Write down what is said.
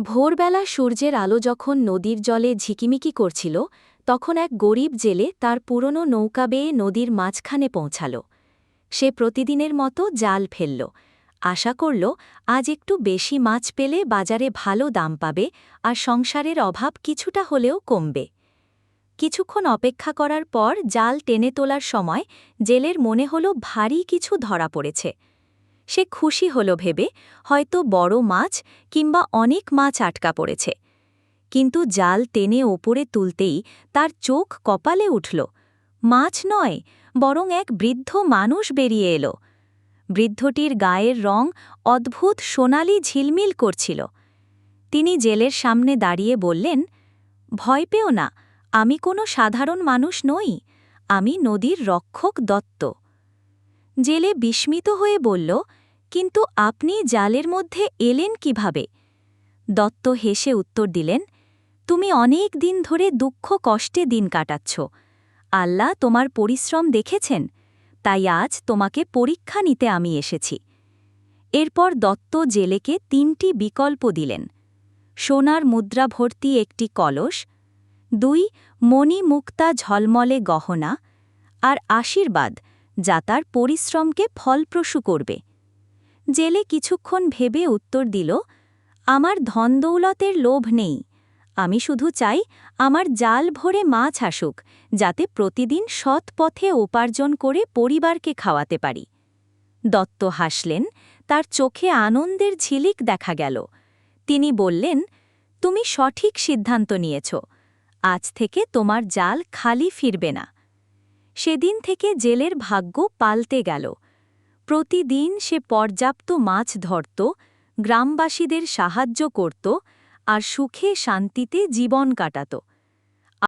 ভোরবেলা সূর্যের আলো যখন নদীর জলে ঝিকিমিকি করছিল, তখন এক গরিব জেলে তার পুরনো নৌকা বেয়ে নদীর মাঝখানে পৌঁছাল। সে প্রতিদিনের মতো জাল ফেলল। আশা করল, আজ একটু বেশি মাছ পেলে বাজারে ভালো দাম পাবে আর সংসারের অভাব কিছুটা হলেও কমবে। কিছুক্ষণ অপেক্ষা করার পর জাল টেনে তোলার সময় জেলের মনে হল ভারী কিছু ধরা পড়েছে। সে খুশি হল ভেবে, হয়তো বড় মাছ কিংবা অনেক মাছ আটকা পড়েছে। কিন্তু জাল টেনে ওপরে তুলতেই তার চোখ কপালে উঠল। মাছ নয়, বরং এক বৃদ্ধ মানুষ বেরিয়ে এলো। বৃদ্ধটির গায়ের রং অদ্ভুত সোনালি ঝিলমিল করছিল। তিনি জেলের সামনে দাঁড়িয়ে বললেন, ভয় পেও না, আমি কোনো সাধারণ মানুষ নই, আমি নদীর রক্ষক দত্ত। জেলে বিস্মিত হয়ে বলল কিন্তু আপনি জালের মধ্যে এলেন কীভাবে? দত্ত হেসে উত্তর দিলেন, তুমি অনেক দিন ধরে দুঃখ কষ্টে দিন কাটাচ্ছ। আল্লাহ তোমার পরিশ্রম দেখেছেন, তাই আজ তোমাকে পরীক্ষা নিতে আমি এসেছি। এরপর দত্ত জেলেকে তিনটি বিকল্প দিলেন। সোনার মুদ্রা ভর্তি একটি কলস, দুই মণি মুক্তা ঝলমলে গহনা, আর আশীর্বাদ, যা তার পরিশ্রমকে ফলপ্রসূ করবে। জেলে কিছুক্ষণ ভেবে উত্তর দিল, আমার ধনদৌলতের লোভ নেই। আমি শুধু চাই আমার জাল ভরে মাছ আসুক, যাতে প্রতিদিন সৎ পথে উপার্জন করে পরিবারকে খাওয়াতে পারি দত্ত হাসলেন, তার চোখে আনন্দের ঝিলিক দেখা গেল। তিনি বললেন, তুমি সঠিক সিদ্ধান্ত নিয়েছ, আজ থেকে তোমার জাল খালি ফিরবে না। সেদিন থেকে জেলের ভাগ্য পাল্টে গেল। প্রতিদিন সে পর্যাপ্ত মাছ ধরত গ্রামবাসীদের সাহায্য করত আর সুখে শান্তিতে জীবন কাটাত।